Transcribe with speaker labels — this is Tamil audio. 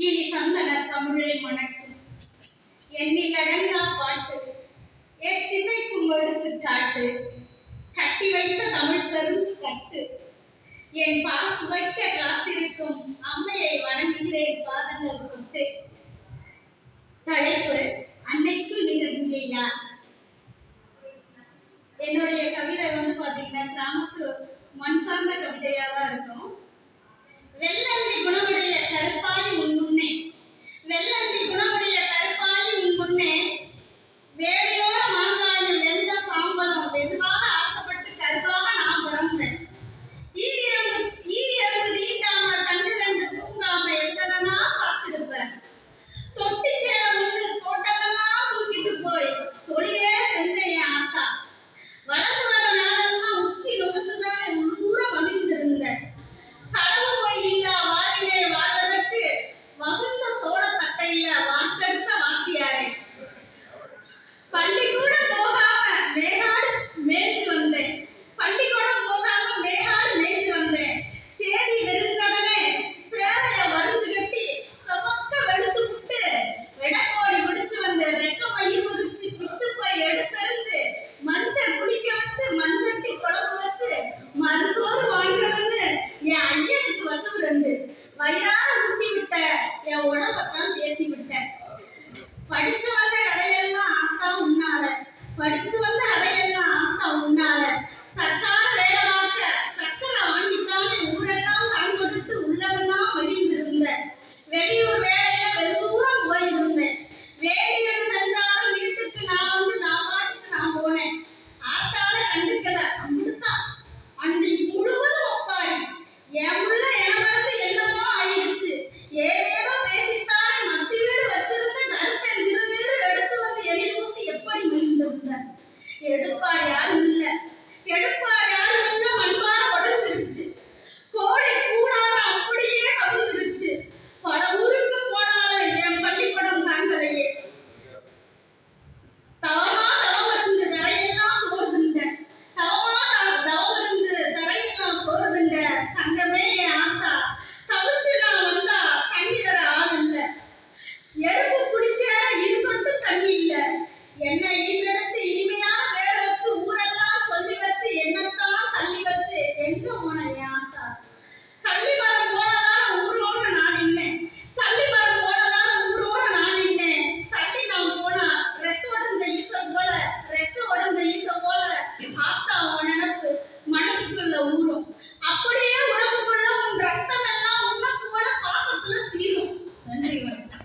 Speaker 1: கிளி சந்தன தமிழை மணக்கு எண்ணில் அடங்கா பாட்டு எத்திசைக்கும் எடுத்து காட்டு கட்டி வைத்த தமிழ் தரும் கட்டு. என் பாஸ் வைக்க காத்திருக்கும் அம்மையை வணங்குகிறேன் பாதங்கள் தொட்டு. தலைப்பு அன்னைக்கு நிகழ்ந்து என்னுடைய கவிதை வந்து பாத்தீங்கன்னா கிராமத்து மண் சார்ந்த கவிதையா தான் இருக்கும்.